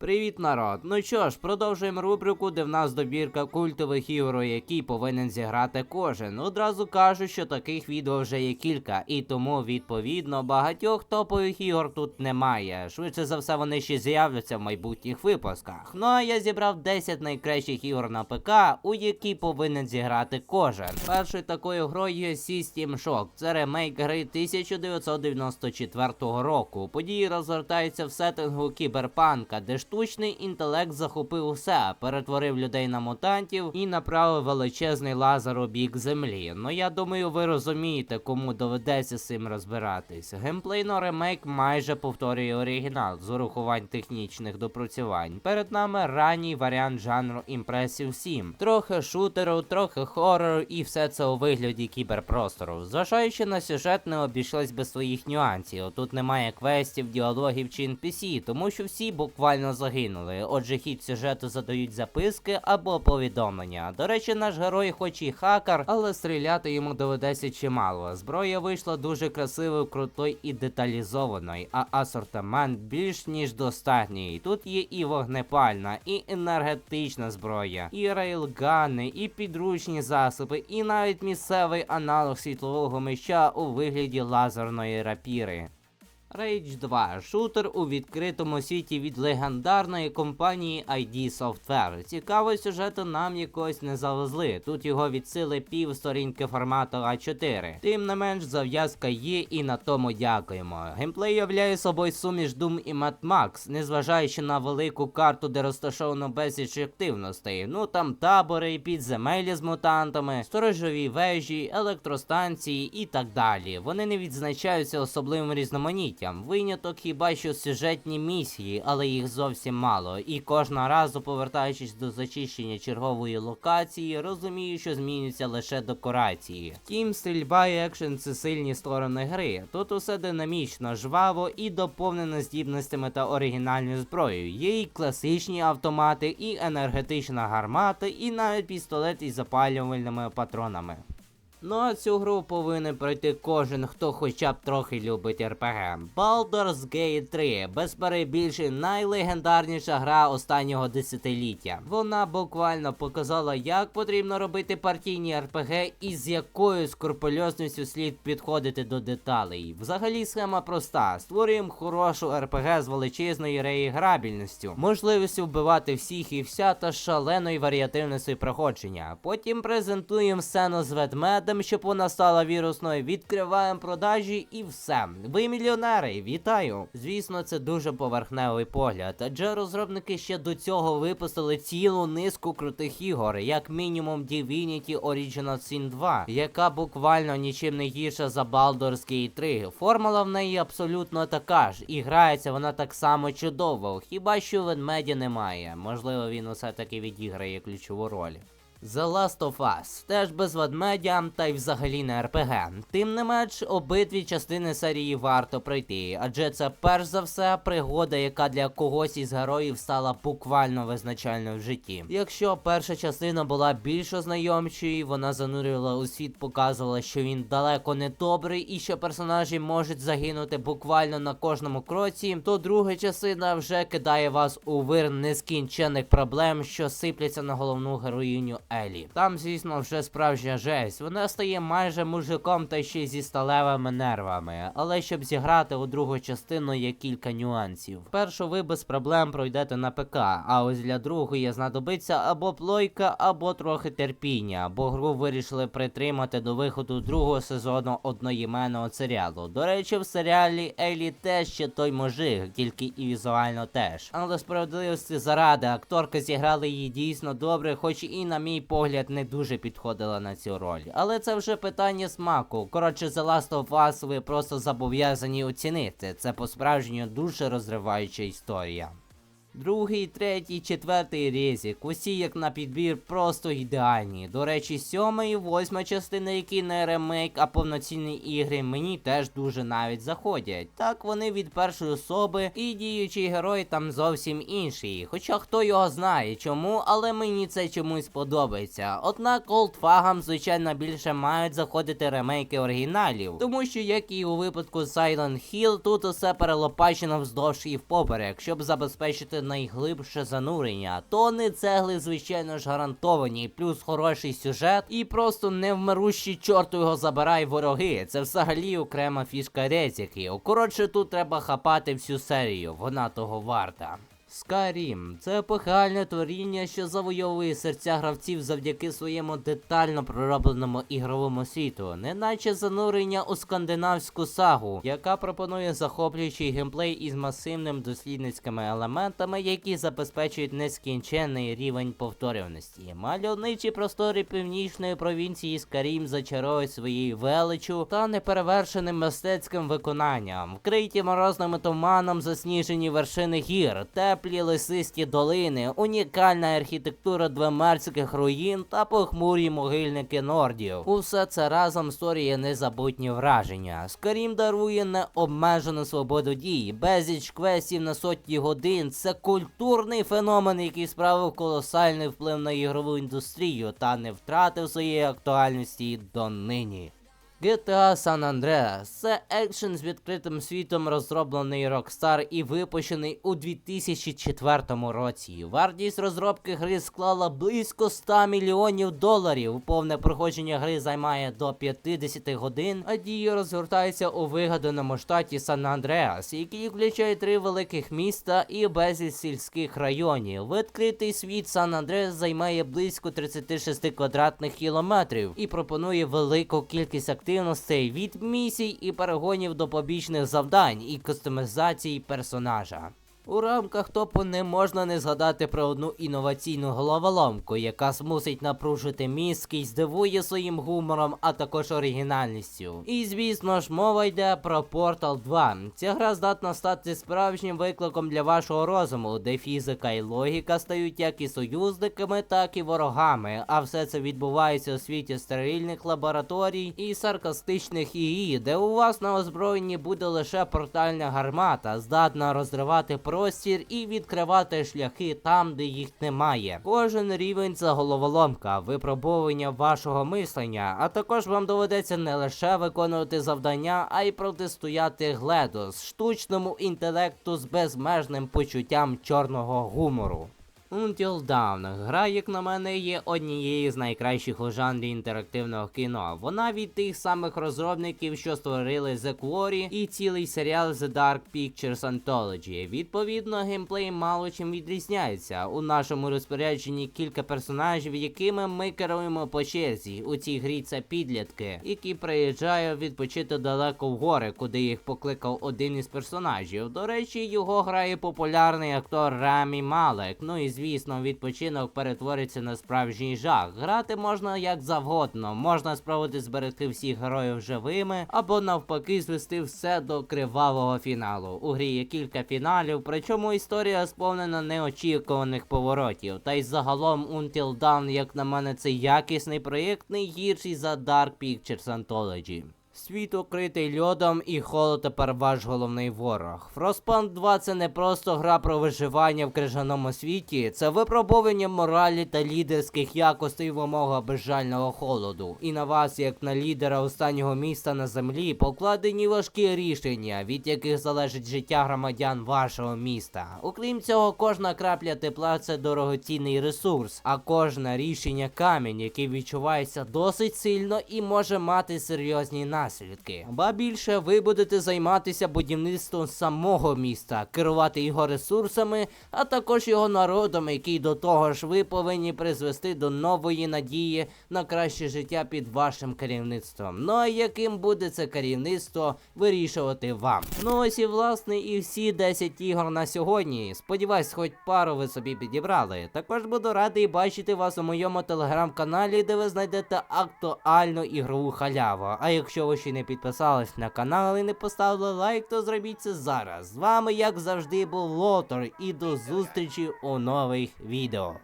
Привіт, народ! Ну що ж, продовжуємо рубрику, де в нас добірка культових ігор, які повинен зіграти кожен. Одразу кажу, що таких відео вже є кілька, і тому відповідно багатьох топових ігор тут немає. Швидше за все, вони ще з'являться в майбутніх випусках. Ну а я зібрав 10 найкращих ігор на ПК, у які повинен зіграти кожен. Першою такою грою є System Shock. Це ремейк гри 1994 року. Події розгортаються в сеттингу кіберпанка, де штучний інтелект захопив усе, перетворив людей на мутантів і направив величезний лазер у бік землі. Ну я думаю, ви розумієте, кому доведеться з цим розбиратись. Геймплейно ремейк майже повторює оригінал з урахувань технічних допрацювань. Перед нами ранній варіант жанру Impressive 7. Трохи шутеру, трохи хорору і все це у вигляді кіберпростору. Зважаючи на сюжет, не обійшлось без своїх нюансів. Тут немає квестів, діалогів чи NPC, тому що всі буквально загинули. Отже, хід сюжету задають записки або повідомлення. До речі, наш герой, хоч і хакер, але стріляти йому доведеться чимало. Зброя вийшла дуже красивою, крутою і деталізованою, а асортимент більш ніж достатній. Тут є і вогнепальна, і енергетична зброя, і рейлгани, і підручні засоби, і навіть місцевий аналог світлового меча у вигляді лазерної рапіри. Rage 2 шутер у відкритому світі від легендарної компанії ID Software. Цікаво сюжету нам якось не завезли. Тут його від сили пів сторінки формату А4. Тим не менш, зав'язка є і на тому дякуємо. Геймплей являє собою суміш Doom і Mad Max, незважаючи на велику карту, де розташовано безліч активностей. Ну там табори, підземелля з мутантами, сторожові вежі, електростанції і так далі. Вони не відзначаються особливим різноманіттям. Виняток хіба що сюжетні місії, але їх зовсім мало. І кожного разу, повертаючись до зачищення чергової локації, розумію, що змінюються лише декорації. Тім, стрільба і екшен це сильні сторони гри. Тут усе динамічно, жваво і доповнено здібностями та оригінальною зброєю. Є і класичні автомати, і енергетична гармата, і навіть пістолет із запалювальними патронами. Ну а цю гру повинен пройти кожен, хто хоча б трохи любить РПГ. Baldur's Gate 3, без перебільшень, найлегендарніша гра останнього десятиліття. Вона буквально показала, як потрібно робити партійні РПГ і з якою скрупульозністю слід підходити до деталей. Взагалі схема проста: створюємо хорошу РПГ з величезною реіграбільністю, можливістю вбивати всіх і вся та шаленою варіативністю проходження. Потім презентуємо сцену з ведмедем, щоб вона стала вірусною, відкриваємо продажі і все. Ви мільйонери, вітаю! Звісно, це дуже поверхневий погляд, адже розробники ще до цього випустили цілу низку крутих ігор, як мінімум Divinity Original Sin 2, яка буквально нічим не гірша за Baldur's Gate 3. Формула в неї абсолютно така ж, і грається вона так само чудово, хіба що ведмедя немає. Можливо, він усе таки відіграє ключову роль. The Last of Us теж без ведмедя, та й взагалі не РПГ. Тим не менш, обидві частини серії варто пройти, адже це перш за все пригода, яка для когось із героїв стала буквально визначальною в житті. Якщо перша частина була більш ознайомчою, вона занурювала у світ, показувала, що він далеко не добрий і що персонажі можуть загинути буквально на кожному кроці, то друга частина вже кидає вас у вир нескінчених проблем, що сипляться на головну героїню Елі. Там, звісно, вже справжня жесть. Вона стає майже мужиком та ще зі сталевими нервами. Але щоб зіграти у другу частину є кілька нюансів. Першу ви без проблем пройдете на ПК, а ось для другої знадобиться або плойка, або трохи терпіння, бо гру вирішили притримати до виходу другого сезону одноіменного серіалу. До речі, в серіалі Елі теж ще той мужик, тільки і візуально теж. Але справедливості заради акторка зіграла її дійсно добре, хоч і на мій погляд не дуже підходила на цю роль. Але це вже питання смаку. Коротше, The Last of Us ви просто зобов'язані оцінити. Це по-справжньому дуже розриваюча історія. Другий, третій, четвертий резік. Усі як на підбір просто ідеальні. До речі, сьома і восьма частина, які не ремейк, а повноцінні ігри, мені теж дуже навіть заходять. Так вони від першої особи, і діючий герой там зовсім інший. Хоча хто його знає чому, але мені це чомусь подобається. Однак олдфагам, звичайно, більше мають заходити ремейки оригіналів, тому що, як і у випадку Silent Hill, тут усе перелопачено вздовж і впоперек, щоб забезпечити найглибше занурення. Тони цегли, звичайно ж, гарантовані, плюс хороший сюжет і просто невмирущі чорту його забирай вороги. Це взагалі окрема фішка Резіки. Коротше, тут треба хапати всю серію, вона того варта. Skyrim – це епохальне творіння, що завойовує серця гравців завдяки своєму детально проробленому ігровому світу, неначе занурення у скандинавську сагу, яка пропонує захоплюючий геймплей із масивним дослідницькими елементами, які забезпечують нескінченний рівень повторюваності. Мальовничі простори північної провінції Skyrim зачарують своєю величу та неперевершеним мистецьким виконанням, вкриті морозним туманом засніжені вершини гір, теплі лисисті долини, унікальна архітектура двемерських руїн та похмурі могильники нордів. Усе це разом створює незабутні враження. Скарім дарує необмежену свободу дій, безліч квестів на сотні годин. Це культурний феномен, який справив колосальний вплив на ігрову індустрію та не втратив своєї актуальності донині. GTA San Andreas – це екшен з відкритим світом, розроблений Rockstar і випущений у 2004 році. Вартість розробки гри склала близько 100 мільйонів доларів. Повне проходження гри займає до 50 годин, а дії розгортаються у вигаданому штаті Сан Андреас, який включає три великих міста і безліч сільських районів. Відкритий світ Сан Андреас займає близько 36 квадратних кілометрів і пропонує велику кількість активностей від місій і перегонів до побічних завдань і кастомізації персонажа. У рамках топу не можна не згадати про одну інноваційну головоломку, яка змусить напружити мізки й здивує своїм гумором, а також оригінальністю. І звісно ж, мова йде про Portal 2. Ця гра здатна стати справжнім викликом для вашого розуму, де фізика і логіка стають як і союзниками, так і ворогами. А все це відбувається у світі стерильних лабораторій і саркастичних ІІ, де у вас на озброєнні буде лише портальна гармата, здатна розривати простір і відкривати шляхи там, де їх немає. Кожен рівень це головоломка, випробовування вашого мислення, а також вам доведеться не лише виконувати завдання, а й протистояти гледос, штучному інтелекту з безмежним почуттям чорного гумору. Until Dawn. Гра, як на мене, є однією з найкращих у жанрі інтерактивного кіно. Вона від тих самих розробників, що створили The Quarry і цілий серіал The Dark Pictures Anthology. Відповідно, геймплей мало чим відрізняється. У нашому розпорядженні кілька персонажів, якими ми керуємо по черзі. У цій грі це підлітки, які приїжджають відпочити далеко в гори, куди їх покликав один із персонажів. До речі, його грає популярний актор Рамі Малек. Ну і звісно, відпочинок перетвориться на справжній жах. Грати можна як завгодно, можна спробувати зберегти всіх героїв живими, або навпаки звести все до кривавого фіналу. У грі є кілька фіналів, причому історія сповнена неочікуваних поворотів. Та й загалом Until Dawn, як на мене, це якісний проєкт, не гірший за Dark Pictures Anthology. Світ укритий льодом і холод тепер ваш головний ворог. Frostpunk 2 це не просто гра про виживання в крижаному світі, це випробування моралі та лідерських якостей в умовах безжального холоду. І на вас, як на лідера останнього міста на землі, покладені важкі рішення, від яких залежить життя громадян вашого міста. Окрім цього, кожна крапля тепла це дорогоцінний ресурс, а кожне рішення камінь, який відчувається досить сильно і може мати серйозні наслідки. Ба більше ви будете займатися будівництвом самого міста, керувати його ресурсами, а також його народом, який до того ж ви повинні призвести до нової надії на краще життя під вашим керівництвом. Ну а яким буде це керівництво, вирішувати вам. Ну ось і власне і всі 10 ігор на сьогодні. Сподіваюсь, хоч пару ви собі підібрали. Також буду радий бачити вас у моєму телеграм-каналі, де ви знайдете актуальну ігрову халяву. А якщо ви ще не підписались на канал і не поставили лайк, то зробіть це зараз. З вами, як завжди, був Лотор, і до зустрічі у нових відео.